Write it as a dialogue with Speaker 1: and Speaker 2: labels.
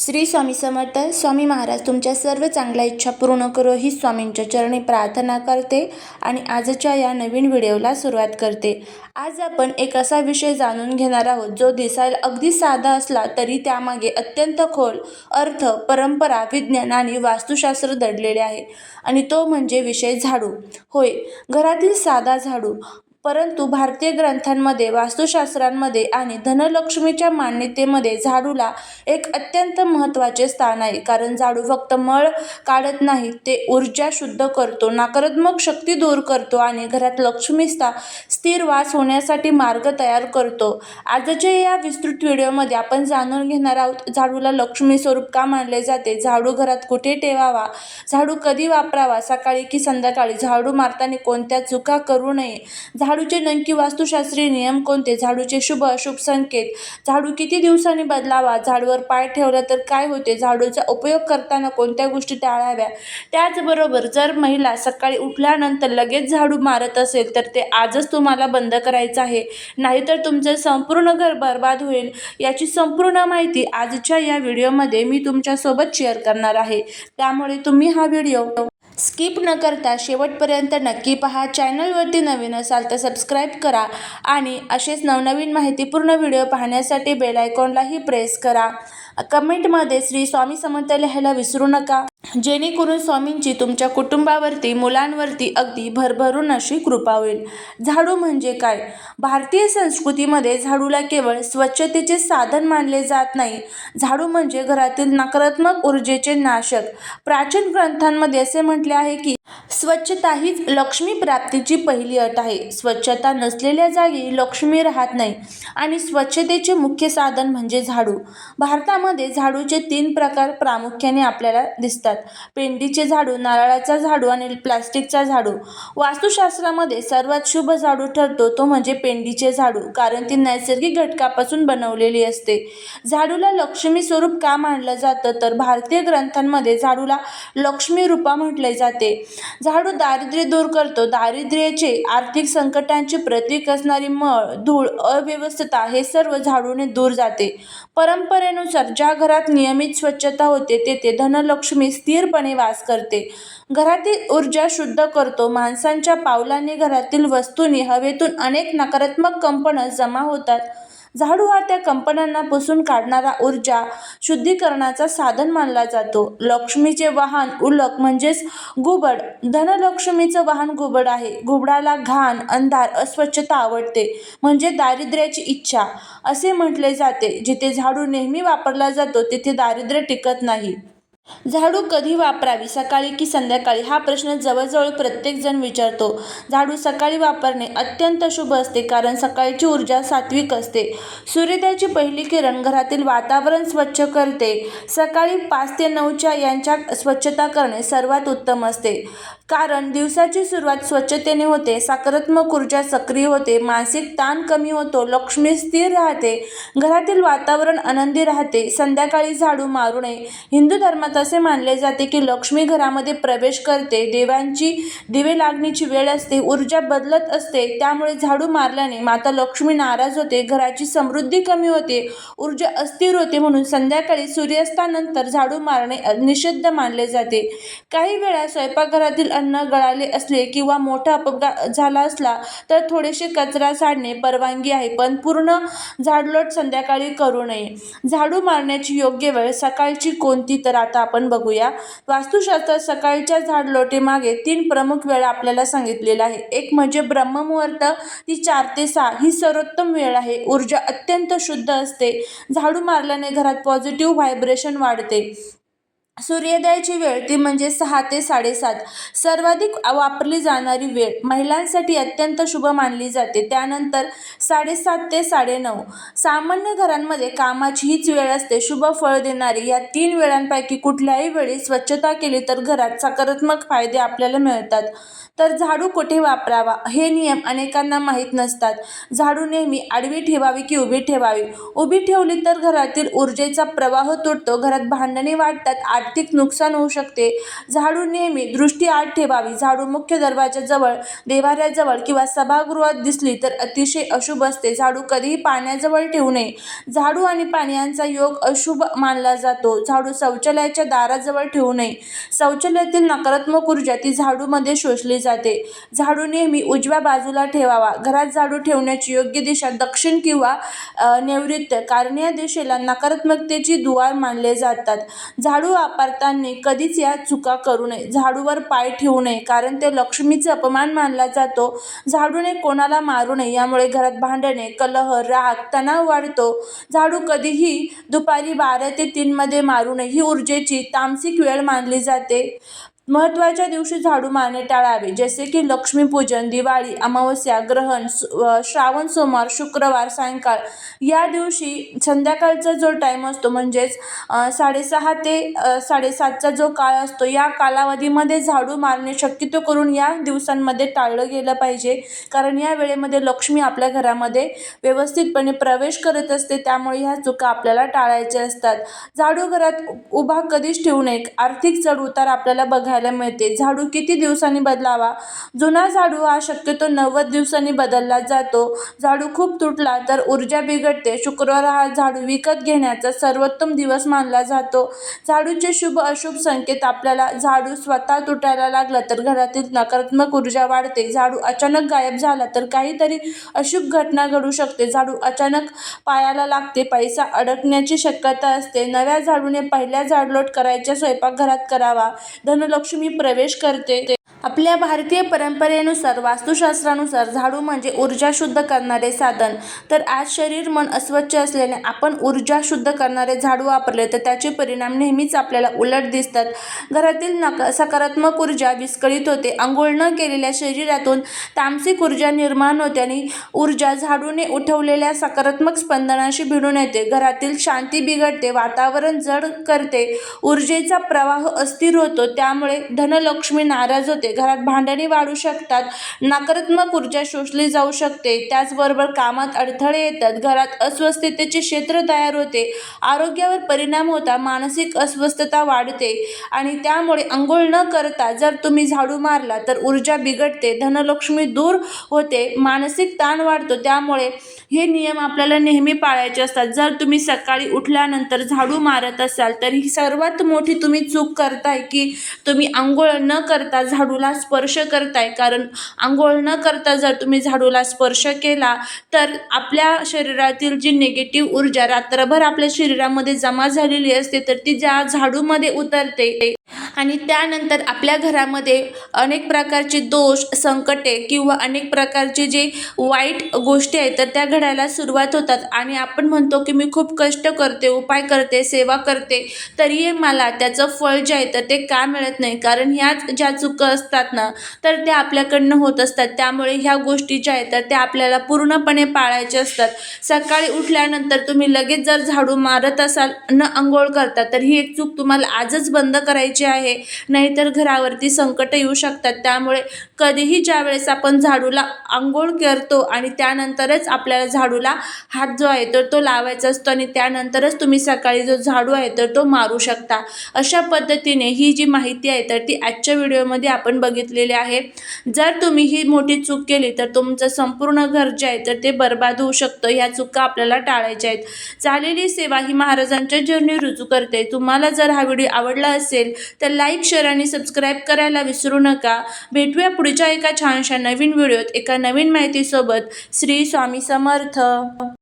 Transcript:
Speaker 1: श्री स्वामी समर्थ स्वामी महाराज तुमच्या सर्व चांगल्या इच्छा पूर्ण करो ही स्वामींच्या चरणी प्रार्थना करते आणि आजच्या या नवीन व्हिडिओला सुरुवात करते. आज आपण एक असा विषय जाणून घेणार आहोत जो दिसायला अगदी साधा असला तरी त्यामागे अत्यंत खोल अर्थ परंपरा विज्ञान आणि वास्तुशास्त्र दडलेले आहे. आणि तो म्हणजे विषय झाडू. होय घरातील साधा झाडू. परंतु भारतीय ग्रंथांमध्ये वास्तुशास्त्रांमध्ये आणि धनलक्ष्मीच्या मान्यतेमध्ये झाडूला एक अत्यंत महत्त्वाचे स्थान आहे. कारण झाडू फक्त मळ काढत नाही ते ऊर्जा शुद्ध करतो नकारात्मक शक्ती दूर करतो आणि घरात लक्ष्मीचा स्थिर वास होण्यासाठी मार्ग तयार करतो. आजच्या या विस्तृत व्हिडिओमध्ये आपण जाणून घेणार आहोत झाडूला लक्ष्मी स्वरूप का मानले जाते? झाडू घरात कुठे ठेवावा? झाडू कधी वापरावा? सकाळी की संध्याकाळी? झाडू मारताना कोणत्या चुका करू नये? झाडूचे नक्की वास्तुशास्त्रीय नियम कोणते? झाडूचे शुभ अशुभ संकेत. झाडू किती दिवसांनी बदलावा? झाडूवर पाय ठेवला तर काय होते? झाडूचा उपयोग करताना कोणत्या गोष्टी टाळाव्या? त्याचबरोबर जर महिला सकाळी उठल्यानंतर लगेच झाडू मारत असेल तर ते आजच तुम्हाला बंद करायचं आहे. नाहीतर तुमचं संपूर्ण घर बर्बाद होईल. याची संपूर्ण माहिती आजच्या या व्हिडिओमध्ये मी तुमच्यासोबत शेअर करणार आहे. त्यामुळे तुम्ही हा व्हिडिओ स्किप न करता शेवटपर्यंत नक्की पहा. चॅनलवरती नवीन असाल तर सबस्क्राईब करा आणि असेच नवनवीन माहितीपूर्ण व्हिडिओ पाहण्यासाठी बेल आयकॉनलाही प्रेस करा. कमेंटमध्ये श्री स्वामी समर्थ लिहायला विसरू नका. जेणेकरून स्वामींची तुमच्या कुटुंबावरती मुलांवरती अगदी भरभरून अशी कृपा होईल. झाडू म्हणजे काय? भारतीय संस्कृतीमध्ये झाडूला केवळ स्वच्छतेचे साधन मानले जात नाही. झाडू म्हणजे घरातील नकारात्मक ऊर्जेचे नाशक. प्राचीन ग्रंथांमध्ये असे म्हटले आहे की स्वच्छता हीच लक्ष्मी प्राप्तीची पहिली अट आहे. स्वच्छता नसलेल्या जागी लक्ष्मी राहत नाही. आणि स्वच्छतेचे मुख्य साधन म्हणजे झाडू. भारतामध्ये झाडूचे तीन प्रकार प्रामुख्याने आपल्याला दिसतात. पेंडीचे झाडू नारळाचा झाडू आणि प्लास्टिकचा झाडू. वास्तुशास्त्रामध्ये सर्वात शुभ झाडू ठरतो तो म्हणजे पेंडीचे झाडू कारण ती नैसर्गिक घटकापासून बनवलेली असते. झाडूला लक्ष्मी स्वरूप का मानलं जातं? तर भारतीय ग्रंथांमध्ये झाडूला लक्ष्मी रूपा म्हटले जाते. झाडू दारिद्र्य दूर करतो. दारिद्र्याचे आर्थिक संकटांचे प्रतीक असणारी मळ धूळ अव्यवस्थता हे सर्व झाडूने दूर जाते. परंपरेनुसार ज्या घरात नियमित स्वच्छता होते तेथे धनलक्ष्मी स्थिरपणे वास करते. घरातील ऊर्जा शुद्ध करतो. माणसांच्या पावलाने घरातील वस्तूंनी हवेतून अनेक नकारात्मक कंपनं जमा होतात. झाडू हा त्या कंपन्यांना पुसून काढणारा ऊर्जा शुद्धीकरणाचा साधन मानला जातो. लक्ष्मीचे वाहन उलक म्हणजेच घुबड धनलक्ष्मीचं वाहन घुबड आहे. घुबडाला घाण अंधार अस्वच्छता आवडते. म्हणजे दारिद्र्याची इच्छा. असे म्हटले जाते. जिथे झाडू नेहमी वापरला जातो तिथे दारिद्र्य टिकत नाही. झाडू कधी वापरावी? सकाळी की संध्याकाळी? हा प्रश्न जवळजवळ प्रत्येकजण विचारतो. झाडू सकाळी वापरणे अत्यंत शुभ असते कारण सकाळची ऊर्जा सात्विक असते. सूर्योदयाची पहिली किरण घरातील वातावरण स्वच्छ करते. सकाळी पाच ते नऊच्या यांच्या स्वच्छता करणे सर्वात उत्तम असते. कारण दिवसाची सुरुवात स्वच्छतेने होते सकारात्मक ऊर्जा सक्रिय होते मानसिक ताण कमी होतो लक्ष्मी स्थिर राहते घरातील वातावरण आनंदी राहते संध्याकाळी झाडू मारू नये हिंदू धर्मात असे मानले जाते की लक्ष्मी घरामध्ये प्रवेश करते देवांची दिवे लागण्याची वेळ असते ऊर्जा बदलत असते त्यामुळे झाडू मारल्याने माता लक्ष्मी नाराज होते घराची समृद्धी कमी होते ऊर्जा अस्थिर होते म्हणून संध्याकाळी सूर्यास्तानंतर झाडू मारणे निषिद्ध मानले जाते. काही वेळा स्वयंपाकघरातील अन्न गळाले असले किंवा मोठा अपघात झाला असला तर थोडेसे कचरा झाडणे परवानगी आहे पण पूर्ण झाडलोट संध्याकाळी करू नये. झाडू मारण्याची योग्य वेळ सकाळची कोणती तर आता आपण बघूया. वास्तुशास्त्रात सकाळच्या झाडलोटीमागे तीन प्रमुख वेळ आपल्याला सांगितलेल्या आहे. एक म्हणजे ब्रह्ममुहूर्त ती चार ते सहा ही सर्वोत्तम वेळ आहे. ऊर्जा अत्यंत शुद्ध असते. झाडू मारल्याने घरात पॉझिटिव्ह व्हायब्रेशन वाढते. सूर्योदयाची वेळ ती म्हणजे सहा ते साडेसात. सर्वाधिक वापरली जाणारी वेळ महिलांसाठी अत्यंत शुभ मानली जाते. त्यानंतर साडेसात ते साडेनऊ. सामान्य घरांमध्ये कामाची हीच वेळ असते. शुभ फळ देणारी या तीन वेळांपैकी कुठल्याही वेळी स्वच्छता केली तर घरात सकारात्मक फायदे आपल्याला मिळतात. तर झाडू कुठे वापरावा? हे नियम अनेकांना माहीत नसतात. झाडू नेहमी आडवी ठेवावी की उभी ठेवावी? उभी ठेवली तर घरातील ऊर्जेचा प्रवाह तुटतो. घरात भांडणे वाढतात. आर्थिक नुकसान होऊ शकते. झाडू नेहमी दृष्टी आत ठेवावी. झाडू मुख्य दरवाजाजवळ देवाऱ्याजवळ किंवा सभागृहात दिसली तर अतिशय अशुभ असते. झाडू कधीही पाण्याजवळ ठेवू नये. झाडू आणि पाणी यांचा योग अशुभ मानला जातो. झाडू शौचालयाच्या दाराजवळ ठेवू नये. शौचालयातील नकारात्मक ऊर्जा ती झाडूमध्ये शोषली जाते. झाडू नेहमी उजव्या बाजूला ठेवावा. घरात झाडू ठेवण्याची योग्य दिशा दक्षिण किंवा अ, नैऋत्य कारण या दिशेला नकारात्मकतेची दुवार मानले जातात. झाडू वापरताना कधीच या चुका करू नये. झाडूवर पाय ठेवू नये कारण ते लक्ष्मीचा अपमान मानला जातो. झाडूने कोणाला मारू नये यामुळे घरात भांडणे कलह राग तणाव वाढतो. झाडू कधीही दुपारी बारा ते तीनमध्ये मारू नये ही ऊर्जेची तामसिक वेळ मानली जाते. महत्त्वाच्या दिवशी झाडू मारणे टाळावे. जसे की लक्ष्मीपूजन दिवाळी अमावस्या ग्रहण सु- श्रावण सोमवार शुक्रवार सायंकाळ या दिवशी संध्याकाळचा जो टाईम असतो म्हणजेच साडेसहा ते साडेसातचा जो काळ असतो या कालावधीमध्ये झाडू मारणे शक्यतो करून या दिवसांमध्ये टाळलं गेलं पाहिजे. कारण या वेळेमध्ये लक्ष्मी आपल्या घरामध्ये व्यवस्थितपणे प्रवेश करत असते. त्यामुळे ह्या चुका आपल्याला टाळायच्या असतात. झाडू घरात उभा कधीच ठेवू नये. आर्थिक चढउतार आपल्याला बघायला मिळते. झाडू किती दिवसांनी बदलावा? जुना झाडू हा शक्यतो नव्वद दिवसांनी बदलला जातो. झाडू खूप तुटला तर ऊर्जा बिघडते. शुक्रवार हा झाडू विकत घेण्याचा सर्वोत्तम दिवस मानला जातो. झाडूचे शुभ अशुभ संकेत आपल्याला. झाडू स्वतः तुटायला लागला तर घरातील नकारात्मक ऊर्जा वाढते. झाडू अचानक गायब झाला तर काहीतरी अशुभ घटना घडू शकते. झाडू अचानक पायाला लागते. पैसा अडकण्याची शक्यता असते. नव्या झाडूने पहिल्या झाडलोट करायच्या स्वयंपाकघरात करावा. धनलक्ष्मी प्रवेश करते. आपल्या भारतीय परंपरेनुसार वास्तुशास्त्रानुसार झाडू म्हणजे ऊर्जा शुद्ध करणारे साधन. तर आज शरीर मन अस्वच्छ असल्याने आपण ऊर्जा शुद्ध करणारे झाडू वापरले तर त्याचे परिणाम नेहमीच आपल्याला उलट दिसतात. घरातील नक सकारात्मक ऊर्जा विस्कळीत होते. आंघोळ न केलेल्या शरीरातून तामसिक ऊर्जा निर्माण होते आणि ऊर्जा झाडूने उठवलेल्या सकारात्मक स्पंदनाशी भिडून येते. घरातील शांती बिघडते वातावरण जड करते ऊर्जेचा प्रवाह अस्थिर होतो त्यामुळे धनलक्ष्मी नाराज होते. घरात भांडणे वाढू शकतात नकारात्मक ऊर्जा शोषली जाऊ शकते त्याचबरोबर कामात अडथळे येतात घरात अस्वस्थतेचे क्षेत्र तयार होते आरोग्यावर परिणाम होता मानसिक अस्वस्थता वाढते आणि त्यामुळे अंघोळ न करता जर तुम्ही झाडू मारला तर ऊर्जा बिघडते धनलक्ष्मी दूर होते मानसिक ताण वाढतो त्यामुळे हे नियम आपल्याला नेहमी पाळायचे असतात. जर तुम्ही सकाळी उठल्यानंतर झाडू मारत असाल तर ही सर्वात मोठी तुम्ही चूक करताय की तुम्ही आंघोळ न करता झाडू झाडूला स्पर्श करताय कारण आंघोळ न करता जर तुम्ही झाडूला स्पर्श केला तर आपल्या शरीरातील जी निगेटिव्ह ऊर्जा रात्रभर आपल्या शरीरामध्ये जमा झालेली असते तर ती ज्या झाडूमध्ये उतरते आणि त्यानंतर आपल्या घरामध्ये अनेक प्रकारचे दोष संकटे किंवा अनेक प्रकारचे जे वाईट गोष्टी आहेत तर त्या घडायला सुरुवात होतात. आणि आपण म्हणतो की मी खूप कष्ट करते उपाय करते सेवा करते तरीही मला त्याचं फळ जे आहे तर ते का मिळत नाही? कारण ह्याच ज्या चुका असतात ना तर त्या आपल्याकडनं होत असतात. त्यामुळे ह्या गोष्टी ज्या आहेत तर त्या आपल्याला पूर्णपणे पाळायच्या असतात. सकाळी उठल्यानंतर तुम्ही लगेच जर झाडू मारत असाल न आंघोळ करता तर ही एक चूक तुम्हाला आजच बंद करायची आहे. नाहीतर घरावरती संकट येऊ शकतात. त्यामुळे कधीही ज्या वेळेस आपण झाडूला आंघोळ करतो आणि त्यानंतरच आपल्याला झाडूला हात जो आहे तर तो लावायचा असतो आणि त्यानंतरच तुम्ही सकाळी जो झाडू आहे तर तो मारू शकता. अशा पद्धतीने ही जी माहिती आहे तर ती आजच्या व्हिडिओमध्ये आपण बघितलेली आहे. जर तुम्ही ही मोठी चूक केली तर तुमचं संपूर्ण घर जे आहे तर ते बर्बाद होऊ शकतं. ह्या चुका आपल्याला टाळायच्या आहेत. झालेली सेवा ही महाराजांच्या जीवनी रुजू करते. तुम्हाला जर हा व्हिडिओ आवडला असेल तर लाईक शेअर आणि सबस्क्राईब करायला विसरू नका. भेटूया पुढे पुढच्या एका छानशा नवीन व्हिडिओत एका नवीन माहितीसोबत श्री स्वामी समर्थ.